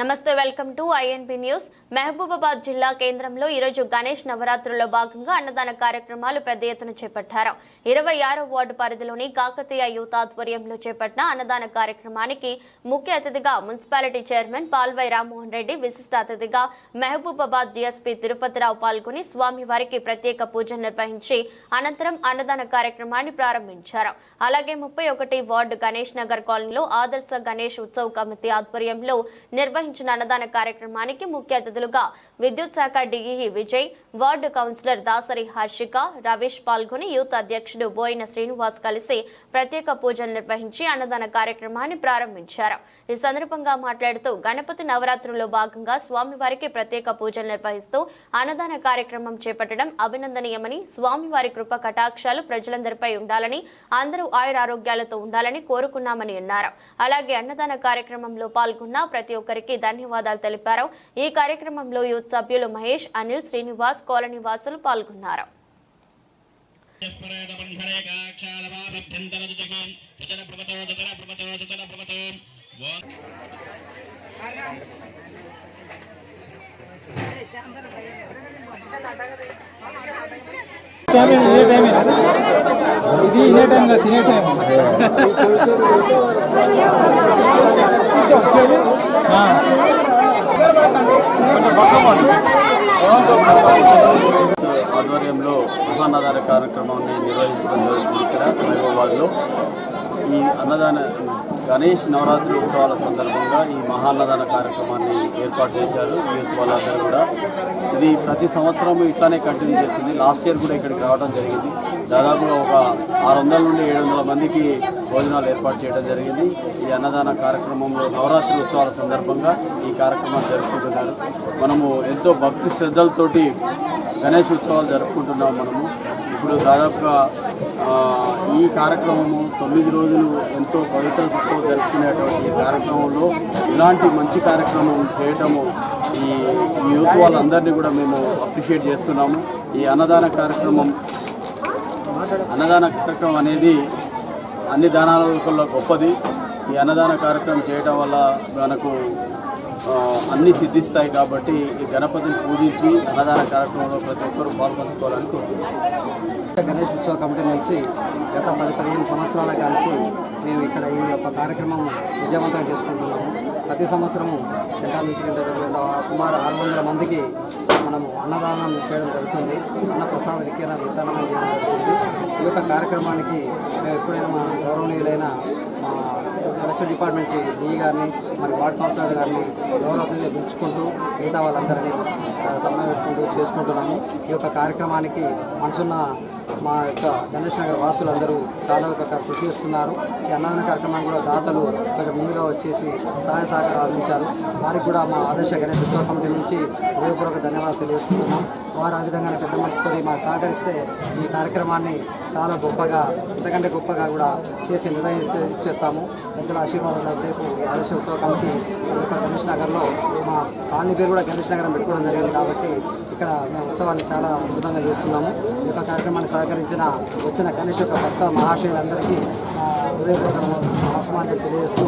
నమస్తే welcome to INP news. Mahabubabad జిల్లా కేంద్రంలో ఈరోజు గణేష్ నవరాత్రుల్లో భాగంగా అన్నదాన కార్యక్రమాలు పెద్ద ఎత్తున చేపట్టారు. ఇరవై ఆరో వార్డు పరిధిలోని కాకతీయ యూత్ ఆధ్వర్యంలో చేపట్టిన అన్నదాన కార్యక్రమానికి ముఖ్య అతిథిగా మున్సిపాలిటీ చైర్మన్ పాల్వై రామ్మోహన్ రెడ్డి విశిష్ట అతిథిగా మహబూబాబాద్ డిఎస్పీ తిరుపతిరావు పాల్గొని స్వామివారికి ప్రత్యేక పూజ నిర్వహించి అనంతరం అన్నదాన కార్యక్రమాన్ని ప్రారంభించారు. అలాగే ముప్పై ఒకటి వార్డు గణేష్ నగర్ కాలనీలో ఆదర్శ గణేష్ ఉత్సవ్ కమిటీ ఆధ్వర్యంలో నిర్వహించిన అన్నదాన కార్యక్రమానికి ముఖ్య అతిథులుగా విద్యుత్ శాఖ DE Vijay ward councillor Dasari Harshika Ravish పాల్గొని యూత్ అధ్యక్షుడు బోయిన శ్రీనివాస్ కలిసి ప్రత్యేక పూజలు నిర్వహించి అన్నదాన కార్యక్రమాన్ని ప్రారంభించారు. ఈ సందర్భంగా మాట్లాడుతూ గణపతి నవరాత్రుల్లో భాగంగా స్వామివారికి ప్రత్యేక పూజలు నిర్వహిస్తూ అన్నదాన కార్యక్రమం చేపట్టడం అభినందనీయమని స్వామివారి కృప కటాక్షాలు ప్రజలందరిపై ఉండాలని అందరూ ఆయురారోగ్యాలతో ఉండాలని కోరుకున్నామని అన్నారు. అలాగే అన్నదాన కార్యక్రమంలో పాల్గొన్న ప్రతి ఒక్కరికి ధన్యవాదాలు తెలిపారు. ఈ కార్యక్రమంలో యూత్ సభ్యులు మహేష్ అనిల్ శ్రీనివాస్ కాలనీ వాసులు పాల్గొన్నారు. టైమే ఇదే టైమే ఇది ఇదే టైం కాదు తినే టైం ఆధ్వర్యంలో మహాన్నదాన కార్యక్రమాన్ని నిర్వహించడం జరుగుతుంది. ఇక్కడ మహబూబాబాద్లో ఈ అన్నదాన గణేష్ నవరాత్రి ఉత్సవాల సందర్భంగా ఈ మహాన్నదాన కార్యక్రమాన్ని ఏర్పాటు చేశారు. యూత్ వాళ్ళందరూ కూడా ఇది ప్రతి సంవత్సరం ఇట్లానే కంటిన్యూ చేస్తుంది. లాస్ట్ ఇయర్ కూడా ఇక్కడికి రావడం జరిగింది. దాదాపుగా ఒక ఆరు వందల నుండి ఏడు వందల మందికి భోజనాలు ఏర్పాటు చేయడం జరిగింది. ఈ అన్నదాన కార్యక్రమంలో నవరాత్రి ఉత్సవాల సందర్భంగా ఈ కార్యక్రమాన్ని జరుపుకుంటున్నారు. మనము ఎంతో భక్తి శ్రద్ధలతోటి గణేష్ ఉత్సవాలు జరుపుకుంటున్నాం మనము. ఇప్పుడు దాదాపుగా ఈ కార్యక్రమము తొమ్మిది రోజులు ఎంతో పవిత్రతతో జరుపుకునేటువంటి ఈ కార్యక్రమంలో ఇలాంటి మంచి కార్యక్రమం చేయటము ఈ ఈ యూత్ వాళ్ళందరినీ కూడా మేము అప్రిషియేట్ చేస్తున్నాము. ఈ అన్నదాన కార్యక్రమం అన్నదాన కార్యక్రమం అనేది అన్ని దానాలలో గొప్పది. ఈ అన్నదాన కార్యక్రమం చేయడం వల్ల మనకు అన్ని సిద్ధిస్తాయి కాబట్టి ఈ గణపతిని పూజించి అన్నదాన కార్యక్రమంలో ప్రతి ఒక్కరూ పాల్పంచుకోవాలని కోరుతున్నాను గణేష్ ఉత్సవ కమిటీ నుంచి గత పది పదిహేను సంవత్సరాల కాల్చి మేము ఇక్కడ ఈ యొక్క కార్యక్రమం విజయవంతం చేసుకుంటున్నాము. ప్రతి సంవత్సరము గంటల నుంచి సుమారు ఆరు వందల మందికి మనము అన్నదానం చేయడం జరుగుతుంది. అన్న ప్రసాద వికిరణ విత్తనం చేయడం జరుగుతుంది. ఈ యొక్క కార్యక్రమానికి మేము ఎప్పుడైనా మా గౌరవనీయులైన ఫారెస్ట్ డిపార్ట్మెంట్ డిఈ గారిని మరి వార్డ్ కౌన్సిలర్ గారిని గౌరవంగా పిలుచుకుంటూ మిగతా వాళ్ళందరినీ సమయం పెట్టుకుంటూ చేసుకుంటున్నాము. ఈ యొక్క కార్యక్రమానికి మనసున్న మా యొక్క గణేష్ నగర్ వాసులందరూ చాలా ఒక కృషి చేస్తున్నారు. ఈ అన్నదాన కార్యక్రమాన్ని కూడా దాతలు కొంచెం ముందుగా వచ్చేసి సహాయ సహకారాలు అందించారు. వారికి కూడా మా ఆదర్శ గణేష్ ఉత్సవ కమిటీ నుంచి హృదయపూర్వక ధన్యవాదాలు తెలియజేస్తున్నాం వారు ఆ విధంగా పెద్ద మనసుతో మా సహకరిస్తే ఈ కార్యక్రమాన్ని చాలా గొప్పగా ఇంతకంటే గొప్పగా కూడా చేసి నిర్వహించే చేస్తాము. పెద్దల ఆశీర్వాదాలు సేపు ఈ ఆదర్శ ఉత్సవ కమిటీ గణేష్ నగర్లో కాలనీ పేరు కూడా గణేష్ నగరం పెట్టుకోవడం జరిగింది కాబట్టి ఇక్కడ మేము ఉత్సవాన్ని చాలా అద్భుతంగా చేస్తున్నాము. ఈ యొక్క కార్యక్రమాన్ని సహకరించిన వచ్చిన గణేష్ యొక్క భక్త మహాశయులందరికీ ఆ, హృదయపూర్వక నమస్కారాలు తెలియజేస్తూ